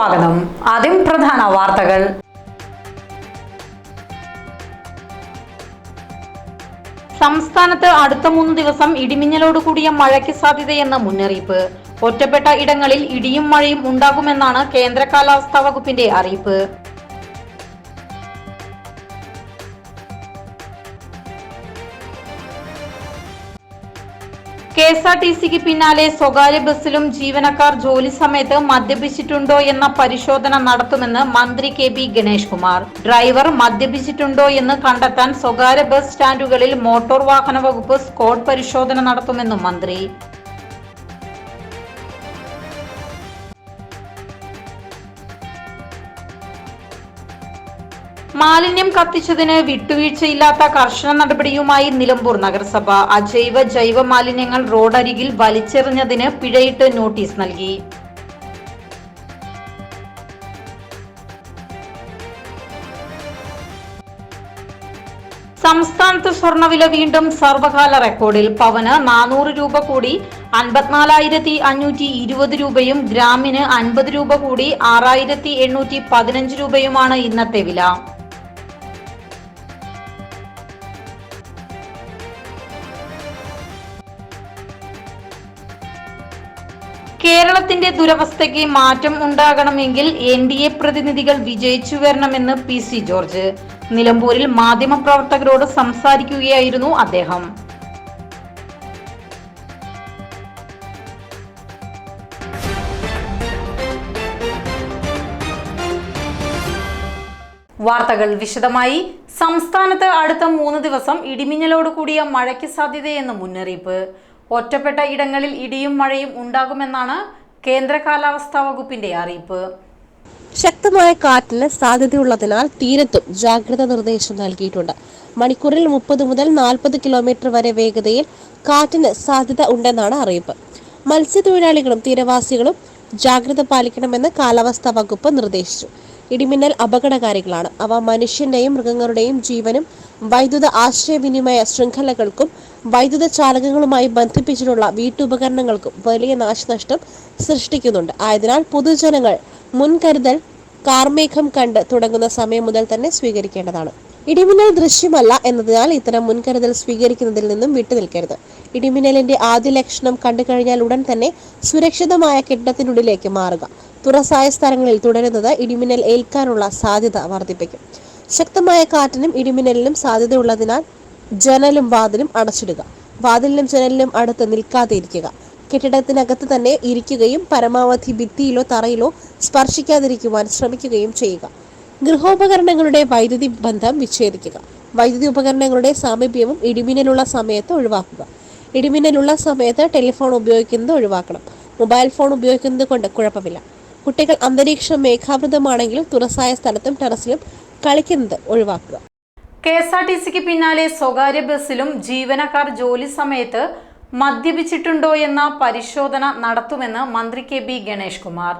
സ്വാഗതം. ആദ്യം പ്രധാന വാർത്തകൾ. സംസ്ഥാനത്ത് അടുത്ത മൂന്ന് ദിവസം ഇടിമിന്നലോട് കൂടിയ മഴയ്ക്ക് സാധ്യതയെന്ന മുന്നറിയിപ്പ്. ഒറ്റപ്പെട്ട ഇടങ്ങളിൽ ഇടിയും മഴയും ഉണ്ടാകുമെന്നാണ് കേന്ദ്ര കാലാവസ്ഥാ വകുപ്പിന്റെ അറിയിപ്പ്. കെ എസ് ആർ ടി സിക്ക് പിന്നാലെ സ്വകാര്യ ബസ്സിലും ജീവനക്കാർ ജോലി സമയത്ത് മദ്യപിച്ചിട്ടുണ്ടോ എന്ന പരിശോധന നടത്തുമെന്ന് മന്ത്രി K B Ganesh Kumar. Driver മദ്യപിച്ചിട്ടുണ്ടോ എന്ന് കണ്ടെത്താൻ സ്വകാര്യ ബസ് സ്റ്റാൻഡുകളിൽ മോട്ടോർ വാഹന വകുപ്പ് സ്കോഡ് പരിശോധന നടത്തുമെന്നും മന്ത്രി. മാലിന്യം കത്തിച്ചതിന് വിട്ടുവീഴ്ചയില്ലാത്ത കർശന നടപടിയുമായി നിലമ്പൂർ നഗരസഭ. അജൈവ ജൈവ മാലിന്യങ്ങൾ റോഡരികിൽ വലിച്ചെറിഞ്ഞതിന് പിഴയിട്ട് നോട്ടീസ് നൽകി. സംസ്ഥാനത്ത് സ്വർണവില വീണ്ടും സർവകാല റെക്കോർഡിൽ. പവന് നാനൂറ് രൂപ കൂടി അൻപത്തിനാലായിരത്തി അഞ്ഞൂറ്റി ഇരുപത് രൂപയും ഗ്രാമിന് അൻപത് രൂപ കൂടി ആറായിരത്തി എണ്ണൂറ്റി പതിനഞ്ച് രൂപയുമാണ് ഇന്നത്തെ വില. കേരളത്തിന്റെ ദുരവസ്ഥയ്ക്ക് മാറ്റം ഉണ്ടാകണമെങ്കിൽ എൻ ഡി എ പ്രതിനിധികൾ വിജയിച്ചു വരണമെന്ന് പി സി ജോർജ്. നിലമ്പൂരിൽ മാധ്യമപ്രവർത്തകരോട് സംസാരിക്കുകയായിരുന്നു അദ്ദേഹം. വാർത്തകൾ വിശദമായി. സംസ്ഥാനത്ത് അടുത്ത മൂന്ന് ദിവസം ഇടിമിന്നലോട് കൂടിയ മഴയ്ക്ക് സാധ്യതയെന്ന് മുന്നറിയിപ്പ്. ഒറ്റപ്പെട്ട ഇടങ്ങളിൽ ഇടിയും മഴയും ഉണ്ടാകുമെന്നാണ് കേന്ദ്ര കാലാവസ്ഥാ വകുപ്പിന്റെ അറിയിപ്പ്. ശക്തമായ കാറ്റിന് സാധ്യതയുള്ളതിനാൽ തീരത്തും ജാഗ്രത നിർദ്ദേശം നൽകിയിട്ടുണ്ട്. മണിക്കൂറിൽ മുപ്പത് മുതൽ നാൽപ്പത് കിലോമീറ്റർ വരെ വേഗതയിൽ കാറ്റിന് സാധ്യത ഉണ്ടെന്നാണ് അറിയിപ്പ്. മത്സ്യത്തൊഴിലാളികളും തീരവാസികളും ജാഗ്രത പാലിക്കണമെന്ന് കാലാവസ്ഥാ വകുപ്പ് നിർദ്ദേശിച്ചു. ഇടിമിന്നൽ അപകടകാരികളാണ്. അവ മനുഷ്യന്റെയും മൃഗങ്ങളുടെയും ജീവനും വൈദ്യുത ആശയവിനിമയ ശൃംഖലകൾക്കും വൈദ്യുത ചാലകങ്ങളുമായി ബന്ധിപ്പിച്ചിട്ടുള്ള വീട്ടുപകരണങ്ങൾക്കും വലിയ നാശനഷ്ടം സൃഷ്ടിക്കുന്നുണ്ട്. ആയതിനാൽ പൊതുജനങ്ങൾ മുൻകരുതൽ കാർമേഘം കണ്ട് തുടങ്ങുന്ന സമയം മുതൽ തന്നെ സ്വീകരിക്കേണ്ടതാണ്. ഇടിമിന്നൽ ദൃശ്യമല്ല എന്നതിനാൽ ഇത്തരം മുൻകരുതൽ സ്വീകരിക്കുന്നതിൽ നിന്നും വിട്ടുനിൽക്കരുത്. ഇടിമിന്നലിന്റെ ആദ്യ ലക്ഷണം കണ്ടുകഴിഞ്ഞാൽ ഉടൻ തന്നെ സുരക്ഷിതമായ കെട്ടിടത്തിനുള്ളിലേക്ക് മാറുക. തുറസായ സ്ഥലങ്ങളിൽ തുടരുന്നത് ഇടിമിന്നൽ ഏൽക്കാനുള്ള സാധ്യത വർദ്ധിപ്പിക്കും. ശക്തമായ കാറ്റിനും ഇടിമിന്നലിനും സാധ്യതയുള്ളതിനാൽ ജനലും വാതിലും അടച്ചിടുക. വാതിലിനും ജനലിനും അടുത്ത് നിൽക്കാതെ ഇരിക്കുക കെട്ടിടത്തിനകത്ത് തന്നെ ഇരിക്കുകയും പരമാവധി ഭിത്തിയിലോ തറയിലോ സ്പർശിക്കാതിരിക്കുവാൻ ശ്രമിക്കുകയും ചെയ്യുക. ഗൃഹോപകരണങ്ങളുടെ വൈദ്യുതി ബന്ധം വിച്ഛേദിക്കുക. വൈദ്യുതി ഉപകരണങ്ങളുടെ സാമീപ്യവും ഇടിമിന്നലുള്ള സമയത്ത് ഒഴിവാക്കുക. ഇടിമിന്നലുള്ള സമയത്ത് ടെലിഫോൺ ഉപയോഗിക്കുന്നത് ഒഴിവാക്കണം. മൊബൈൽ ഫോൺ ഉപയോഗിക്കുന്നത് കൊണ്ട് കുഴപ്പമില്ല. കുട്ടികൾ അന്തരീക്ഷം മേഘാവൃതമാണെങ്കിലും തുറസായ സ്ഥലത്തും ടെറസിലും കളിക്കുന്നത് ഒഴിവാക്കുക. കെ എസ് ആർ ടി സിക്ക് പിന്നാലെ സ്വകാര്യ ബസ്സിലും ജീവനക്കാർ ജോലി സമയത്ത് മദ്യപിച്ചിട്ടുണ്ടോ എന്ന പരിശോധന നടത്തുമെന്ന് മന്ത്രി K B Ganesh Kumar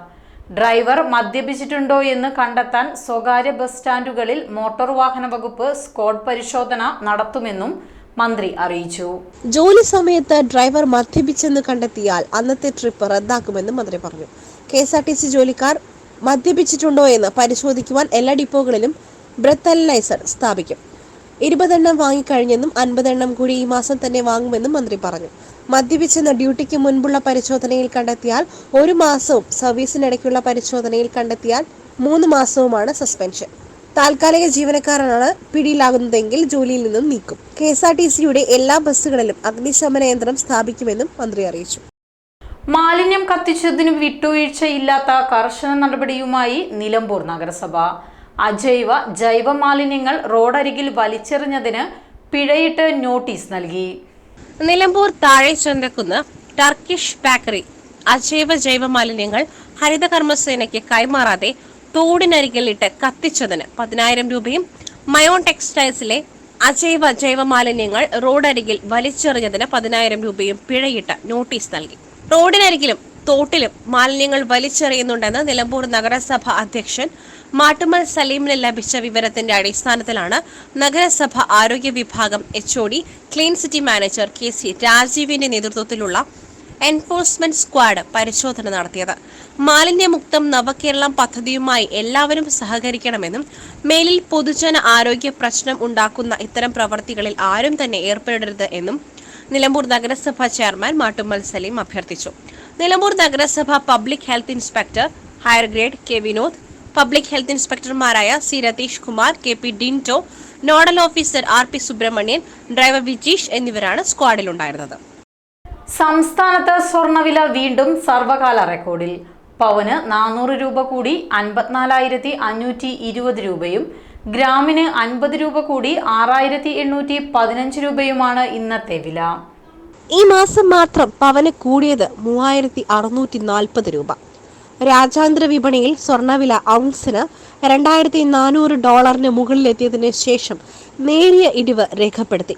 driver മദ്യപിച്ചിട്ടുണ്ടോ എന്ന് കണ്ടെത്താൻ സ്വകാര്യ ബസ് സ്റ്റാൻഡുകളിൽ മോട്ടോർ വാഹന വകുപ്പ് സ്ക്വാഡ് പരിശോധന നടത്തുമെന്നും മന്ത്രി അറിയിച്ചു. ജോലി സമയത്ത് ഡ്രൈവർ മദ്യപിച്ചെന്ന് കണ്ടെത്തിയാൽ അന്നത്തെ ട്രിപ്പ് റദ്ദാക്കുമെന്നും മന്ത്രി പറഞ്ഞു. K S R T C ജോലിക്കാർ മദ്യപിച്ചിട്ടുണ്ടോ എന്ന് പരിശോധിക്കുവാൻ എല്ലാ ഡിപ്പോകളിലും ബ്രത്ത് അനലൈസർ സ്ഥാപിക്കും. ഇരുപതെണ്ണം വാങ്ങിക്കഴിഞ്ഞെന്നും അൻപതെണ്ണം കൂടി ഈ മാസം തന്നെ വാങ്ങുമെന്നും മന്ത്രി പറഞ്ഞു. മദ്യപിച്ചെന്ന ഡ്യൂട്ടിക്ക് മുൻപുള്ള പരിശോധനയിൽ കണ്ടെത്തിയാൽ ഒരു മാസവും സർവീസിനിടയ്ക്കുള്ള പരിശോധനയിൽ കണ്ടെത്തിയാൽ മൂന്ന് മാസവുമാണ് സസ്പെൻഷൻ. താൽക്കാലിക ജീവനക്കാരനാണ് പിടിയിലാകുന്നതെങ്കിൽ ജോലിയിൽ നിന്നും നീക്കും. കെ എസ് ആർ ടി സിയുടെ എല്ലാ ബസ്സുകളിലും അഗ്നിശമന യന്ത്രം സ്ഥാപിക്കുമെന്നും മന്ത്രി അറിയിച്ചു. മാലിന്യം കത്തിച്ചതിന് വിട്ടുവീഴ്ചയില്ലാത്ത കർശന നടപടിയുമായി നിലമ്പൂർ നഗരസഭ. അജൈവ ജൈവ മാലിന്യങ്ങൾ റോഡരികിൽ വലിച്ചെറിഞ്ഞതിന് പിഴയിട്ട് നോട്ടീസ് നൽകി. നിലമ്പൂർ താഴെ ചന്തക്കുന്ന് ടർക്കിഷ് ബേക്കറി അജൈവ ജൈവ മാലിന്യങ്ങൾ ഹരിതകർമ്മസേനയ്ക്ക് കൈമാറാതെ തോടിനരികിലിട്ട് കത്തിച്ചതിന് പതിനായിരം രൂപയും മയോൺ ടെക്സ്റ്റൈൽസിലെ അജൈവ ജൈവ മാലിന്യങ്ങൾ റോഡരികിൽ വലിച്ചെറിഞ്ഞതിന് പതിനായിരം രൂപയും പിഴയിട്ട് നോട്ടീസ് നൽകി. റോഡിനരികിലും തോട്ടിലും മാലിന്യങ്ങൾ വലിച്ചെറിയുന്നുണ്ടെന്ന് നിലമ്പൂർ നഗരസഭ അധ്യക്ഷൻ മാട്ടുമൽ സലീമിന് ലഭിച്ച വിവരത്തിന്റെ അടിസ്ഥാനത്തിലാണ് നഗരസഭ ആരോഗ്യ വിഭാഗം H clean city manager K C രാജീവിന്റെ നേതൃത്വത്തിലുള്ള എൻഫോഴ്സ്മെന്റ് സ്ക്വാഡ് പരിശോധന നടത്തിയത്. മാലിന്യമുക്തം നവകേരളം പദ്ധതിയുമായി എല്ലാവരും സഹകരിക്കണമെന്നും മേലിൽ പൊതുജന ആരോഗ്യ പ്രശ്നം ഉണ്ടാക്കുന്ന ഇത്തരം പ്രവർത്തികളിൽ ആരും തന്നെ ഏർപ്പെടരുത് എന്നും നിലമ്പൂർ നഗരസഭ ചെയർമാൻ മാട്ടുമ്മൽ സലീം അഭ്യർത്ഥിച്ചു. നിലമ്പൂർ നഗരസഭ public health inspector higher grade K Vinod public health ഇൻസ്പെക്ടർമാരായ C Ratheesh Kumar K P Dinto nodal officer R P Subrahmanian driver Vijeesh എന്നിവരാണ് സ്ക്വാഡിലുണ്ടായിരുന്നത്. സംസ്ഥാനത്ത് സ്വർണവില വീണ്ടും സർവകാല റെക്കോർഡിൽ. പവന് നാനൂറ് രൂപ കൂടി അൻപത്തിനാലായിരത്തി അഞ്ഞൂറ്റി ഇരുപത് രൂപയും ഗ്രാമിന് അൻപത് രൂപ കൂടി ആറായിരത്തി എണ്ണൂറ്റി പതിനഞ്ച് രൂപയുമാണ് ഇന്നത്തെ വില. ഈ മാസം മാത്രം പവന് കൂടിയത് മൂവായിരത്തി അറുന്നൂറ്റി നാൽപ്പത് രൂപ. രാജ്യാന്തര വിപണിയിൽ സ്വർണവില ഔൺസിന് രണ്ടായിരത്തി നാനൂറ് ഡോളറിന് മുകളിലെത്തിയതിനു ശേഷം നേരിയ ഇടിവ് രേഖപ്പെടുത്തി.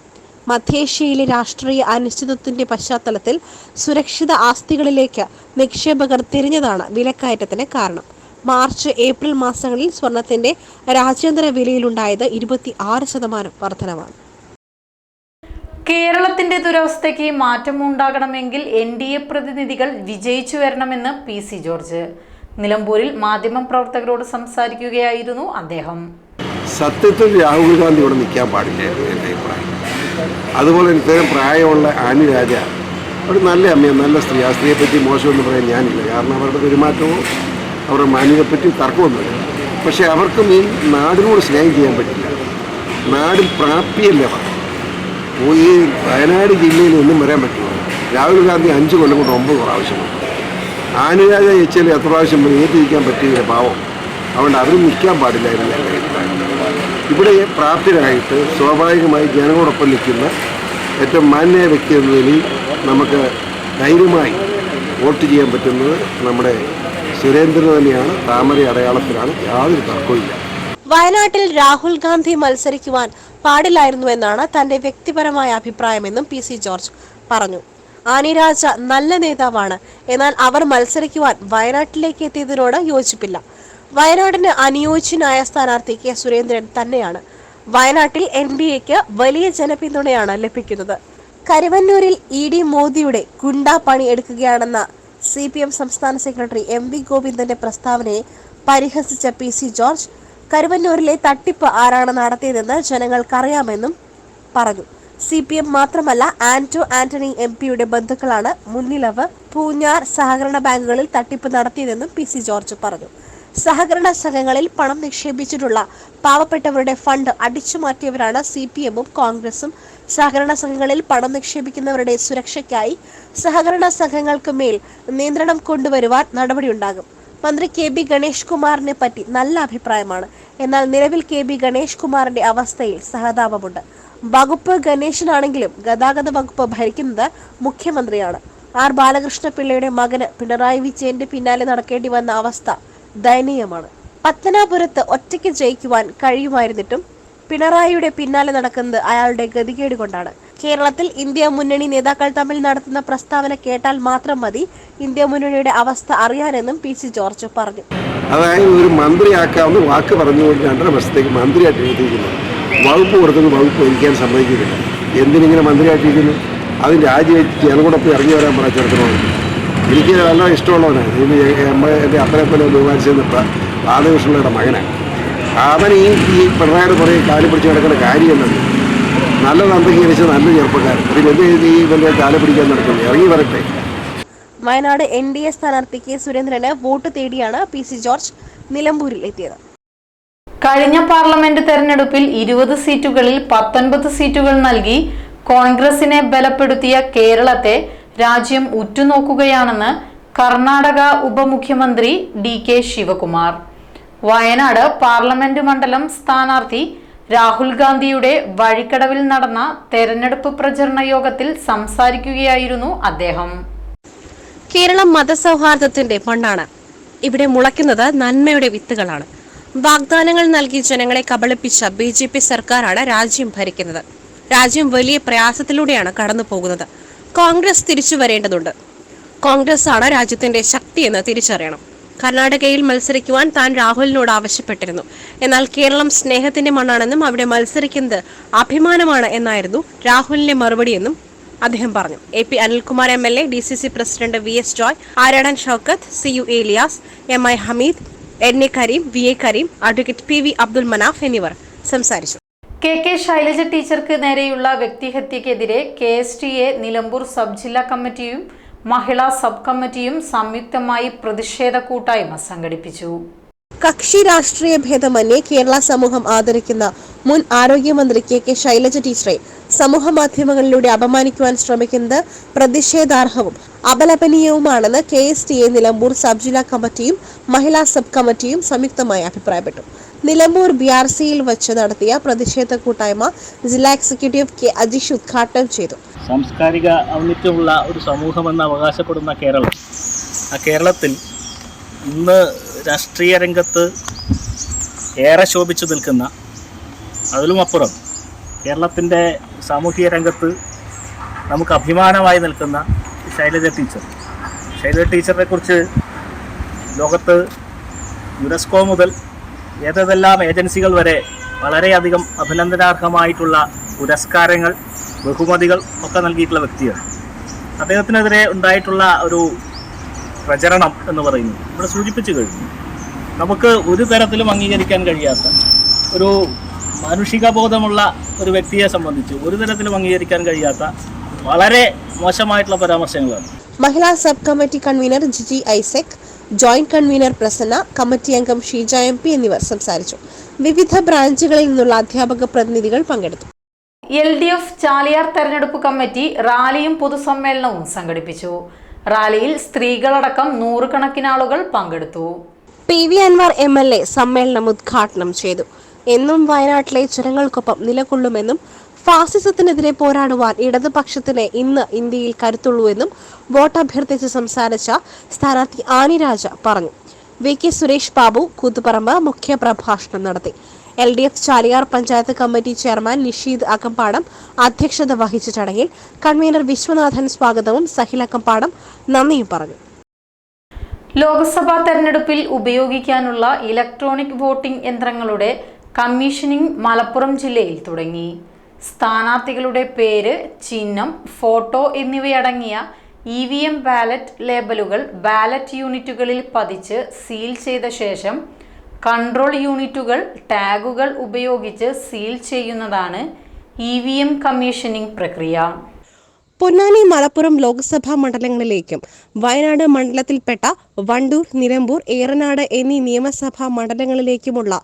മധ്യേഷ്യയിലെ രാഷ്ട്രീയ അനിശ്ചിതത്വത്തിന്റെ പശ്ചാത്തലത്തിൽ സുരക്ഷിത ആസ്തികളിലേക്ക് നിക്ഷേപകർ തിരിഞ്ഞതാണ് വിലക്കയറ്റത്തിന് കാരണം. മാർച്ച് ഏപ്രിൽ മാസങ്ങളിൽ സ്വർണത്തിന്റെ രാജ്യാന്തര വിലയിലുണ്ടായത് ഇരുപത്തി ആറ് ശതമാനം വർധനമാണ് കേരളത്തിന്റെ ദുരവസ്ഥയ്ക്ക് മാറ്റമുണ്ടാകണമെങ്കിൽ എൻ ഡി എ പ്രതിനിധികൾ വിജയിച്ചു വരണമെന്ന് പി സി ജോർജ്. നിലമ്പൂരിൽ മാധ്യമപ്രവർത്തകരോട് സംസാരിക്കുകയായിരുന്നു അദ്ദേഹം. സത്യത്തിൽ രാഹുൽ ഗാന്ധി ഇവിടെ നിൽക്കാൻ പാടില്ലായിരുന്നു എന്റെ അഭിപ്രായം. അതുപോലെ ഇത്രയും പ്രായമുള്ള ആനി രാജ. ഒരു നല്ല അമ്മയാണ് നല്ല സ്ത്രീ ആ സ്ത്രീയെപ്പറ്റി മോശമെന്ന് പറയാൻ ഞാനില്ല. കാരണം അവരുടെ പെരുമാറ്റവും അവരുടെ മാന്യതയെപ്പറ്റി തർക്കമൊന്നുമില്ല. പക്ഷേ അവർക്കും ഈ നാടിനോട് സ്നേഹം ചെയ്യാൻ പറ്റില്ല. നാടും പ്രാപ്തിയല്ല ഈ വയനാട് ജില്ലയിൽ ഒന്നും വരാൻ പറ്റുമോ രാഹുൽ ഗാന്ധി അഞ്ച് കൊല്ലം കൊണ്ട് ഒമ്പത് പ്രാവശ്യമാണ് ആനുരാജ ജയിച്ചാൽ എത്ര പ്രാവശ്യം ഏറ്റിരിക്കാൻ പറ്റിയ പാവം. അതുകൊണ്ട് അവരും നിൽക്കാൻ പാടില്ലായിരുന്നു ഇവിടെ പ്രാപ്തരായിട്ട് സ്വാഭാവികമായി ജനങ്ങളോടൊപ്പം നിൽക്കുന്ന ഏറ്റവും മാന്യ വ്യക്തി എന്ന നിലയിൽ നമുക്ക് ധൈര്യമായി വോട്ട് ചെയ്യാൻ പറ്റുന്നത് നമ്മുടെ സുരേന്ദ്രൻ തന്നെയാണ്. താമര അടയാളത്തിലാണ്. യാതൊരു തർക്കവുമില്ല. വയനാട്ടിൽ രാഹുൽ ഗാന്ധി മത്സരിക്കുവാൻ പാടില്ലായിരുന്നുവെന്നാണ് തന്റെ വ്യക്തിപരമായ അഭിപ്രായമെന്നും പി സി ജോർജ് പറഞ്ഞു. ആനിരാജ നല്ല നേതാവാണ്. എന്നാൽ അവർ മത്സരിക്കുവാൻ വയനാട്ടിലേക്ക് എത്തിയതിനോട് യോജിപ്പില്ല. വയനാടിന് അനുയോജ്യനായ സ്ഥാനാർത്ഥി കെ സുരേന്ദ്രൻ തന്നെയാണ്. വയനാട്ടിൽ എൻ ഡി എക്ക് വലിയ ജനപിന്തുണയാണ് ലഭിക്കുന്നത്. കരുവന്നൂരിൽ ഇ ഡി മോദിയുടെ ഗുണ്ടാ പണി എടുക്കുകയാണെന്ന സി പി എം സംസ്ഥാന സെക്രട്ടറി എം വി ഗോവിന്ദന്റെ പ്രസ്താവനയെ പരിഹസിച്ച പി സി ജോർജ് കരുവന്നൂരിലെ തട്ടിപ്പ് ആരാണ് നടത്തിയതെന്ന് ജനങ്ങൾക്കറിയാമെന്നും പറഞ്ഞു. സി പി എം മാത്രമല്ല ആന്റോ ആന്റണി എം പിയുടെ ബന്ധുക്കളാണ് മുന്നിലവ് പൂഞ്ഞാർ സഹകരണ ബാങ്കുകളിൽ തട്ടിപ്പ് നടത്തിയതെന്നും പി സി ജോർജ് പറഞ്ഞു. സഹകരണ സംഘങ്ങളിൽ പണം നിക്ഷേപിച്ചിട്ടുള്ള പാവപ്പെട്ടവരുടെ ഫണ്ട് അടിച്ചുമാറ്റിയവരാണ് സി പി എമ്മും കോൺഗ്രസും. സഹകരണ സംഘങ്ങളിൽ പണം നിക്ഷേപിക്കുന്നവരുടെ സുരക്ഷയ്ക്കായി സഹകരണ സംഘങ്ങൾക്ക് മേൽ നിയന്ത്രണം കൊണ്ടുവരുവാൻ നടപടിയുണ്ടാകും. മന്ത്രി കെ ബി ഗണേഷ് കുമാറിനെ പറ്റി നല്ല അഭിപ്രായമാണ്. എന്നാൽ നിലവിൽ കെ ബി ഗണേഷ് കുമാറിന്റെ അവസ്ഥയിൽ സഹതാപമുണ്ട്. വകുപ്പ് ഗണേശനാണെങ്കിലും ഗതാഗത വകുപ്പ് ഭരിക്കുന്നത് മുഖ്യമന്ത്രിയാണ്. ആർ ബാലകൃഷ്ണ പിള്ളയുടെ മകന് പിണറായി വിജയന്റെ പിന്നാലെ നടക്കേണ്ടി വന്ന അവസ്ഥ ദയനീയമാണ്. പത്തനാപുരത്ത് ഒറ്റയ്ക്ക് ജയിക്കുവാൻ കഴിയുമായിരുന്നിട്ടും പിണറായിയുടെ പിന്നാലെ നടക്കുന്നത് അയാളുടെ ഗതികേട് കൊണ്ടാണ്. കേരളത്തിൽ ഇന്ത്യ മുന്നണി നേതാക്കൾ തമ്മിൽ നടത്തുന്ന പ്രസ്താവന കേട്ടാൽ മാത്രം മതി ഇന്ത്യ മുന്നണിയുടെ അവസ്ഥ അറിയാനെന്നും പി സി ജോർജ് പറഞ്ഞു. അതായത് ഒരു മന്ത്രിയാക്കാവുന്ന വാക്ക് പറഞ്ഞുകൊണ്ട് രണ്ടര വർഷത്തേക്ക് മന്ത്രിയായിട്ട് എഴുതിയിരിക്കുന്നു. വകുപ്പ് കൊടുക്കുന്ന വകുപ്പ് ഭരിക്കാൻ സമ്മതിക്കുന്നില്ല. എന്തിനിങ്ങനെ മന്ത്രിയായിട്ടിരിക്കുന്നു? അത് രാജിവെച്ച് പോയി ഇറങ്ങി വരാൻ പറഞ്ഞ ചെറുക്കനോട്. എനിക്ക് നല്ല ഇഷ്ടമുള്ളവനാണ്. ഇനി നമ്മുടെ എന്റെ അപ്പനെ പോലെ ബഹുമാനിച്ചെന്ന് ബാലകൃഷ്ണയുടെ മകനാണ് അവൻ ഈ ഈ പിണറായിട്ട് കുറേ കാലി പിടിച്ച് കിടക്കുന്ന കാര്യമല്ലെന്ന് നല്ല അന്തരീകരിച്ച് നല്ല ചെറുപ്പക്കാരൻ. പിന്നെ എന്ത് ചെയ്ത് ഈ വലിയ കാലി പിടിക്കാൻ നടക്കുന്നു? ഇറങ്ങി വരട്ടെ. വയനാട് എൻ ഡി എ സ്ഥാനാർത്ഥി കെ സുരേന്ദ്രന് വോട്ട് തേടിയാണ് പി സി ജോർജ് നിലമ്പൂരിൽ എത്തിയത്. കഴിഞ്ഞ പാർലമെന്റ് തെരഞ്ഞെടുപ്പിൽ ഇരുപത് സീറ്റുകളിൽ പത്തൊൻപത് സീറ്റുകൾ നൽകി കോൺഗ്രസിനെ ബലപ്പെടുത്തിയ കേരളത്തെ രാജ്യം ഉറ്റുനോക്കുകയാണെന്ന് കർണാടക ഉപമുഖ്യമന്ത്രി D K Shivakumar. Wayanad parliament മണ്ഡലം സ്ഥാനാർത്ഥി രാഹുൽ ഗാന്ധിയുടെ വഴിക്കടവിൽ നടന്ന തെരഞ്ഞെടുപ്പ് പ്രചരണ യോഗത്തിൽ സംസാരിക്കുകയായിരുന്നു അദ്ദേഹം. കേരളം മതസൗഹാർദ്ദത്തിന്റെ മണ്ണാണ്. ഇവിടെ മുളയ്ക്കുന്നത് നന്മയുടെ വിത്തുകളാണ്. വാഗ്ദാനങ്ങൾ നൽകി ജനങ്ങളെ കബളിപ്പിച്ച ബി ജെ പി സർക്കാരാണ് രാജ്യം ഭരിക്കുന്നത്. രാജ്യം വലിയ പ്രയാസത്തിലൂടെയാണ് കടന്നു പോകുന്നത് കോൺഗ്രസ് തിരിച്ചു വരേണ്ടതുണ്ട്. കോൺഗ്രസ് ആണ് രാജ്യത്തിന്റെ ശക്തിയെന്ന് തിരിച്ചറിയണം. കർണാടകയിൽ മത്സരിക്കുവാൻ താൻ രാഹുലിനോട് ആവശ്യപ്പെട്ടിരുന്നു. എന്നാൽ കേരളം സ്നേഹത്തിന്റെ മണ്ണാണെന്നും അവിടെ മത്സരിക്കുന്നത് അഭിമാനമാണ് എന്നായിരുന്നു രാഹുലിന്റെ മറുപടിയെന്നും അദ്ദേഹം പറഞ്ഞു. A P Anilkumar M L A D C C president V S Joy Aryadan Shoukath C U Eliyas M I Hameed N A Kareem V A Kareem advocate P V Abdul Manaf എന്നിവർ സംസാരിച്ചു. K K Shailaja ടീച്ചർക്ക് നേരെയുള്ള വ്യക്തിഹത്യക്കെതിരെ K S T A Nilambur sub ജില്ലാ കമ്മിറ്റിയും മഹിളാ sub കമ്മിറ്റിയും സംയുക്തമായി പ്രതിഷേധ കൂട്ടായ്മ സംഘടിപ്പിച്ചു. കക്ഷി രാഷ്ട്രീയ ഭേദമന്യേ കേരള സമൂഹം ആദരിക്കുന്ന മുൻ ആരോഗ്യമന്ത്രി കെ കെ ശൈലജ ടീച്ചറെ സമൂഹ മാധ്യമങ്ങളിലൂടെ അപമാനിക്കുവാൻ ശ്രമിക്കുന്നത് പ്രതിഷേധാർഹവും അപലപനീയവുമാണെന്ന് K S T A Nilambur sub ജില്ലാ കമ്മിറ്റിയും മഹിളാ സബ് കമ്മിറ്റിയും സംയുക്തമായി അഭിപ്രായപ്പെട്ടു. നിലമ്പൂർ ബി ആർ സിയിൽ വച്ച് നടത്തിയ പ്രതിഷേധ കൂട്ടായ്മ ജില്ലാ എക്സിക്യൂട്ടീവ് കെ അജീഷ് ഉദ്ഘാടനം ചെയ്തു. സാംസ്കാരിക ഔന്നിത്യമുള്ള ഒരു സമൂഹമെന്ന് അവകാശപ്പെടുന്ന കേരളം. ആ കേരളത്തിൽ ഇന്ന് രാഷ്ട്രീയ രംഗത്ത് ഏറെ ശോഭിച്ചു നിൽക്കുന്ന അതിലുമപ്പുറം കേരളത്തിന്റെ സാമൂഹിക രംഗത്ത് നമുക്ക് അഭിമാനമായി നിൽക്കുന്ന ശൈലജ ടീച്ചർ. ശൈലജ ടീച്ചറിനെ കുറിച്ച് ലോകത്ത് യുനെസ്കോ മുതൽ ഏതെല്ലാം ഏജൻസികൾ വരെ വളരെയധികം അഭിനന്ദനാർഹമായിട്ടുള്ള പുരസ്കാരങ്ങൾ ബഹുമതികൾ ഒക്കെ നൽകിയിട്ടുള്ള വ്യക്തിയാണ്. അദ്ദേഹത്തിനെതിരെ ഉണ്ടായിട്ടുള്ള ഒരു പ്രചരണം എന്ന് പറയുന്നത് ഇവിടെ സൂചിപ്പിച്ചു കഴിഞ്ഞു. നമുക്ക് ഒരു തരത്തിലും അംഗീകരിക്കാൻ കഴിയാത്ത ഒരു മാനുഷിക ബോധമുള്ള ഒരു വ്യക്തിയെ സംബന്ധിച്ച് ഒരു തരത്തിലും അംഗീകരിക്കാൻ കഴിയാത്ത വളരെ മോശമായിട്ടുള്ള പരാമർശങ്ങളാണ്. മഹിളാ sub committee convener Jiji Isaac joint convener Prasanna committee അംഗം ഷീജ എം പി എന്നിവർ സംസാരിച്ചു. വിവിധ ബ്രാഞ്ചുകളിൽ നിന്നുള്ള അധ്യാപക പ്രതിനിധികൾ പങ്കെടുത്തു. എൽ ഡി എഫ് ചാലിയാർ തെരഞ്ഞെടുപ്പ് കമ്മിറ്റി റാലിയും പൊതുസമ്മേളനവും സംഘടിപ്പിച്ചു. റാലിയിൽ സ്ത്രീകളടക്കം നൂറുകണക്കിന് ആളുകൾ പങ്കെടുത്തു. P V Anvar M L A സമ്മേളനം ഉദ്ഘാടനം ചെയ്തു. എന്നും വയനാട്ടിലെ ജനങ്ങൾക്കൊപ്പം നിലകൊള്ളുമെന്നും ഫാസിസത്തിനെതിരെ പോരാടുവാൻ ഇടതുപക്ഷത്തിന് ഇന്ന് ഇന്ത്യയിൽ കരുത്തുള്ളൂവെന്നും വോട്ട് അഭ്യർത്ഥിച്ച് സംസാരിച്ച സ്ഥാനാർത്ഥി ആനി രാജ പറഞ്ഞു. വി കെ സുരേഷ് ബാബു കൂത്തുപറമ്പ് മുഖ്യപ്രഭാഷണം നടത്തി. L D F Chaliyar panchayat committee chairman Nisheed Akkampadam അധ്യക്ഷത വഹിച്ച ചടങ്ങിൽ കൺവീനർ വിശ്വനാഥൻ സ്വാഗതവും സഹിൽ അക്കമ്പാടം നന്ദിയും പറഞ്ഞു. ലോക്സഭാ തെരഞ്ഞെടുപ്പിൽ ഉപയോഗിക്കാനുള്ള ഇലക്ട്രോണിക് വോട്ടിംഗ് യന്ത്രങ്ങളുടെ കമ്മീഷനിംഗ് മലപ്പുറം ജില്ലയിൽ തുടങ്ങി. സ്ഥാനാർത്ഥികളുടെ പേര് ചിഹ്നം ഫോട്ടോ എന്നിവയടങ്ങിയ ഇ വി എം ബാലറ്റ് ലേബലുകൾ ബാലറ്റ് യൂണിറ്റുകളിൽ പതിച്ച് സീൽ ചെയ്ത ശേഷം കൺട്രോൾ യൂണിറ്റുകൾ ടാഗുകൾ ഉപയോഗിച്ച് സീൽ ചെയ്യുന്നതാണ് ഇ വി എം കമ്മീഷനിംഗ് പ്രക്രിയ. പൊന്നാനി മലപ്പുറം ലോക്സഭാ മണ്ഡലങ്ങളിലേക്കും വയനാട് മണ്ഡലത്തിൽപ്പെട്ട വണ്ടൂർ നിലമ്പൂർ ഏറനാട് എന്നീ നിയമസഭാ മണ്ഡലങ്ങളിലേക്കുമുള്ള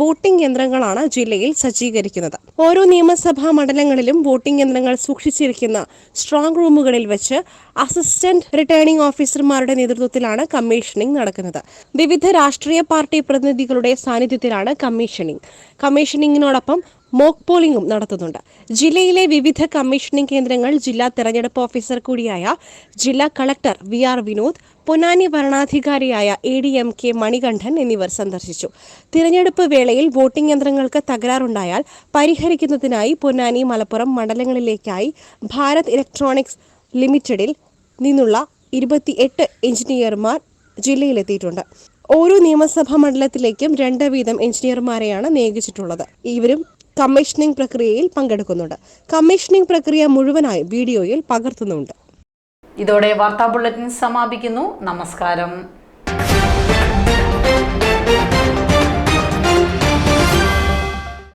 വോട്ടിംഗ് യന്ത്രങ്ങളാണ് ജില്ലയിൽ സജ്ജീകരിക്കുന്നത്. ഓരോ നിയമസഭാ മണ്ഡലങ്ങളിലും വോട്ടിംഗ് യന്ത്രങ്ങൾ സൂക്ഷിച്ചിരിക്കുന്ന സ്ട്രോങ് റൂമുകളിൽ വെച്ച് അസിസ്റ്റന്റ് റിട്ടേണിംഗ് ഓഫീസർമാരുടെ നേതൃത്വത്തിലാണ് കമ്മീഷനിംഗ് നടക്കുന്നത്. വിവിധ രാഷ്ട്രീയ പാർട്ടി പ്രതിനിധികളുടെ സാന്നിധ്യത്തിലാണ് കമ്മീഷനിംഗ്. കമ്മീഷനിങ്ങിനോടൊപ്പം മോക്ക് പോളിംഗും നടത്തുന്നുണ്ട്. ജില്ലയിലെ വിവിധ കമ്മീഷനിംഗ് കേന്ദ്രങ്ങൾ ജില്ലാ തെരഞ്ഞെടുപ്പ് ഓഫീസർ കൂടിയായ ജില്ലാ collector V R Vinod Ponnani വരണാധികാരിയായ A D M K Manikandan എന്നിവർ സന്ദർശിച്ചു. തിരഞ്ഞെടുപ്പ് വേളയിൽ വോട്ടിംഗ് യന്ത്രങ്ങൾക്ക് തകരാറുണ്ടായാൽ പരിഹരിക്കുന്നതിനായി പൊന്നാനി മലപ്പുറം മണ്ഡലങ്ങളിലേക്കായി ഭാരത് ഇലക്ട്രോണിക്സ് ലിമിറ്റഡിൽ നിന്നുള്ള ഇരുപത്തിയെട്ട് എഞ്ചിനീയർമാർ ജില്ലയിലെത്തിയിട്ടുണ്ട്. ഓരോ നിയമസഭാ മണ്ഡലത്തിലേക്കും രണ്ട് വീതം എഞ്ചിനീയർമാരെയാണ് നിയോഗിച്ചിട്ടുള്ളത്. ഇവരും കമ്മീഷനിംഗ് പ്രക്രിയയിൽ പങ്കെടുക്കുന്നുണ്ട്. കമ്മീഷനിംഗ് പ്രക്രിയ മുഴുവനായി വീഡിയോയിൽ പകർത്തുന്നുണ്ട്. ഇതോടെ വാർത്താ ബുള്ളറ്റിൻ സമാപിക്കുന്നു. നമസ്കാരം.